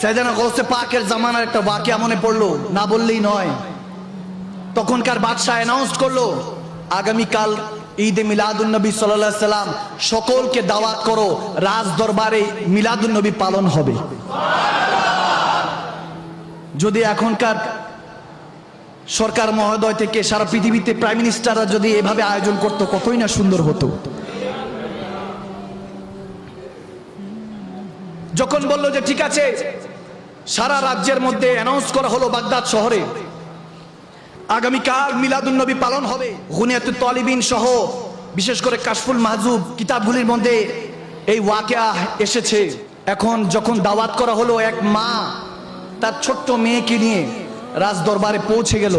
সেদানা গৌসে পাকের জামানার একটা বাকিয়া মনে পড়ল, না বললেই নয়। তখনকার বাদশাহ অ্যানাউন্স করল, আগামীকাল ঈদে মিলাদুন নবী সাল্লাহ সাল্লাম সকলকে দাওয়াত করো, রাজ দরবারে মিলাদুন নবী পালন হবে। যদি এখনকার সরকার মহোদয় থেকে সারা পৃথিবীতে প্রাইম মিনিস্টাররা যদি এভাবে আয়োজন করতো, কতই না সুন্দর হতো। যখন বলল যে, ঠিক আছে। সারা রাজ্যের মধ্যে অ্যানাউন্স করা হলো বাগদাদ শহরে। আগামীকাল মিলাদুন নবী পালন হবে। হুনিয়াতুল তলিবিন সহ, বিশেষ করে কাশফুল মাহজুব কিতাবগুলির মধ্যে এই ওয়াকিয়া এসেছে। এখন যখন দাওয়াত করা হলো, এক মা তার ছোট্ট মেয়েকে নিয়ে রাজ দরবারে পৌঁছে গেল।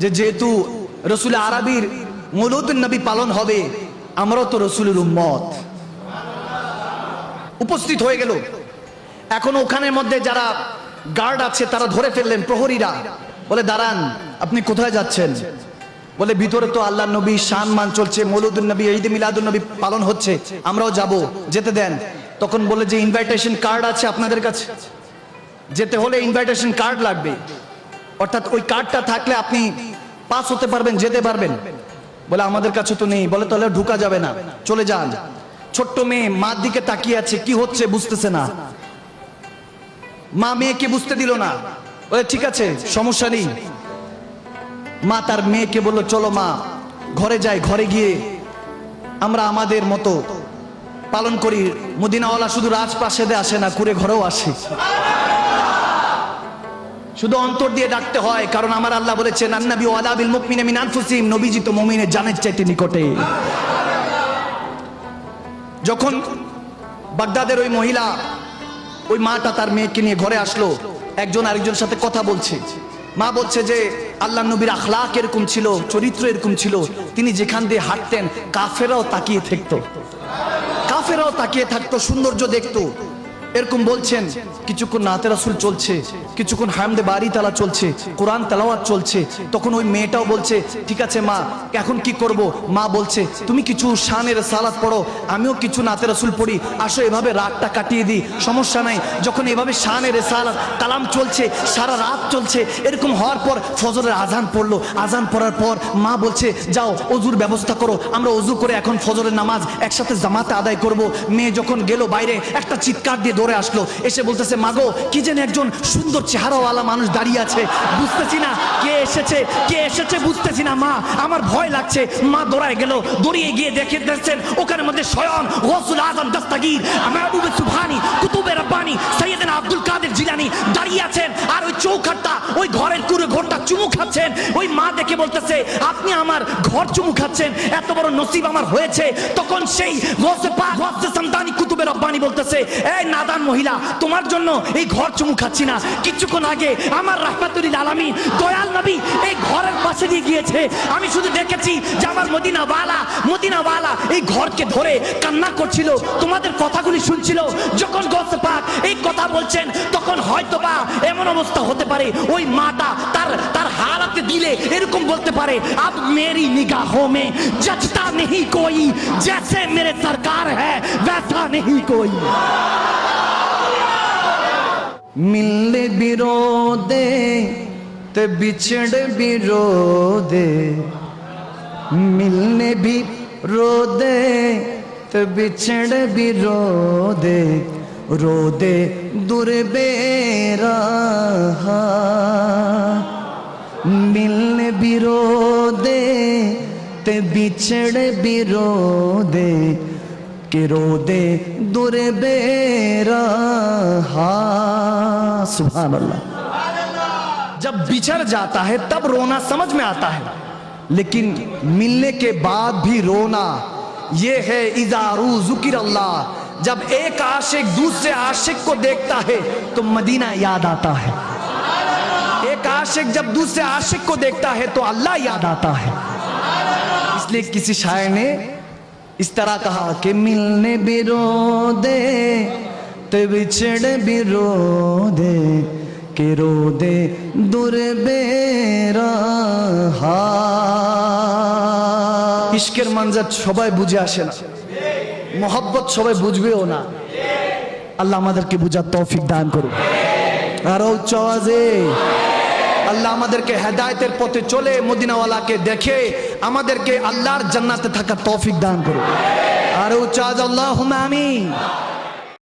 যে যেহেতু রসুল আরবির মৌলুদ্দিন নবী পালন হবে, আমরাও তো রসুলের উম্মত। উপস্থিত হয়ে গেল। এখন ওখানের মধ্যে যারা গার্ড আছে, তারা ধরে ফেললেন প্রহরীরা। বলে, দাঁড়ান, আপনি কোথায় যাচ্ছেন? বলে, ভিতরে তো আল্লাহ নবী শান মান চলছে মৌলুদুল নবী, ঈদ মিলাদুল নবী পালন হচ্ছে, আমরাও যাব, যেতে দেন। তখন বলে, যে ইনভাইটেশন কার্ড আছে আপনাদের কাছে, যেতে হলে ইনভাইটেশন কার্ড লাগবে। অর্থাৎ ওই কার্ডটা থাকলে আপনি পাস হতে পারবেন, যেতে পারবেন। বলে, আমাদের কাছে তো নেই। বলে, তাহলে ঢুকা যাবে না, চলে যান। ছোট্ট মেয়ে, মার দিকে তাকিয়ে আছে, কি হচ্ছে বুঝতেছে না। মা মেয়েকে বুঝতে দিল না। বলে ঠিক আছে, সমস্যা নেই। মা তার মেয়েকে বলল, চলো মা, ঘরে যাই, ঘরে গিয়ে আমরা আমাদের মতো পালন করি। মদিনাওয়ালা শুধু রাজপ্রাসাদে আসে না, কুড়ে ঘরেও আসে। শুধু অন্তর দিয়ে ডাকতে হয়, কারণ আমার আল্লাহ বলেছেন, আন্নাবি ওয়ালা বিল মুকমিনে মিন আনফুসিহিম। নবীজি তো মুমিনের জানের চাইতে নিকটে। যখন বাগদাদের ওই মহিলা, ওই মাটা তার মেয়েকে নিয়ে ঘরে আসলো, একজন আরেকজনের সাথে কথা বলছে। মা বলছে যে, আল্লাহ নবীর আখলাক এরকম ছিল, চরিত্র এরকম ছিল, তিনি যেখান দিয়ে হাঁটতেন, কাফেরাও তাকিয়ে থাকতো। কাফেরাও তাকিয়ে থাকতো, সৌন্দর্য দেখতো। এরকম বলছেন, কিছুক্ষণ নাতে রাসুল চলছে, কিছুক্ষণ হামদে বাড়ি তালা চলছে, কোরআন তেলাওয়াত চলছে। তখন ওই মেয়েটাও বলছে, ঠিক আছে মা, এখন কি করব? মা বলছে, তুমি কিছু শানের সালাত পড়ো, আমিও কিছু নাতে রাসুল পড়ি। আসো এভাবে রাতটা কাটিয়ে দিই, সমস্যা নাই। যখন এভাবে শানের সালাত, কালাম চলছে, সারা রাত চলছে, এরকম হওয়ার পর ফজরের আজান পড়ল। আজান পড়ার পর মা বলছে, যাও অজুর ব্যবস্থা করো, আমরা অজু করে এখন ফজরের নামাজ একসাথে জামাতে আদায় করব। মেয়ে যখন গেল বাইরে, একটা চিৎকার দিয়ে দৌড়ে আসলো। এসে বলতেছে, মাগো, কি যেন একজন সুন্দর চেহারাওয়ালা মানুষ দাঁড়িয়ে আছে। বুঝতেছি না কে এসেছে কে এসেছে বুঝতেছি না, মা। আমার ভয় লাগছে। মা দৌড়ায় গেল, দৌড়িয়ে গিয়ে দেখে দেখছেন ওখানের মধ্যে স্বয়ং গসুল আজম দস্তাগির, মাহবুবে সুভানি কুতুবে রব্বানি সৈয়দিন আব্দুল কাদের জিলানি দাঁড়িয়ে আছেন। আর ওই ঘরের কুড়ে ঘরটা চুমু খাচ্ছেন। ওই মা দেখে বলতেছে, আপনি আমার ঘর চুমু খাচ্ছেন, এত বড় নসিব আমার হয়েছে। তখন সেই সন্তানি কুতুবে রব্বানি বলতেছে, এই নাদান মহিলা, তোমার জন্য এই ঘর চুমু খাচ্ছি না। কিছুক্ষণ আগে আমার রাহমাতুল আলামী দয়াল নবী এই ঘরের পাশে দিয়ে গিয়েছে। আমি শুধু দেখেছি যে আমার মদিনা ওয়ালা মদিনা ওয়ালা এই ঘরকে ধরে কান্না করছিল, তোমাদের কথাগুলি শুনছিল। যখন গসে পাক এই কথা বলছেন, তখন হয়তো বা এমন অবস্থা হতে বলতে পারে، ওই মাটা তার তার হালাতে দিলে এরকম বলতে পারে اب میری نگاہوں میں جچتا نہیں کوئی جیسے میرے سرکار ہے ویسا نہیں کوئی ملے বিরোধে، তে বিছড় বিরোধে। ملنے بھی رو دے تو بچھڑ بھی رو دے رو دے در بے رہا۔ ملنے بھی رو دے تے بچھڑ بھی رو دے کہ رو دے در بے رہا۔ سبحان اللہ۔ جب بچھڑ جاتا ہے تب رونا سمجھ میں آتا ہے، لیکن ملنے کے بعد بھی رونا یہ ہے اذا رو ذکر اللہ۔ جب ایک عاشق دوسرے عاشق کو دیکھتا ہے تو مدینہ یاد آتا ہے۔ ایک عاشق جب دوسرے عاشق کو دیکھتا ہے تو اللہ یاد آتا ہے۔ اس لیے کسی شاعر نے اس طرح کہا کہ ملنے بھی رو دے تو بچڑ بھی رو دے کہ رو دے دور بے رہا۔ মানজার منظر شبہ আসে شنا মহব্বত সবাই বুঝবেও না। আল্লাহ আমাদেরকে বুঝার তৌফিক দান করুক। আরও উচ্চ আওয়াজে। আল্লাহ আমাদেরকে হেদায়তের পথে চলে মদিনাওয়ালাকে দেখে আমাদেরকে আল্লাহর জান্নাতে থাকার তৌফিক দান করুক। আরও উচ্চ আওয়াজ আল্লাহ আমিন।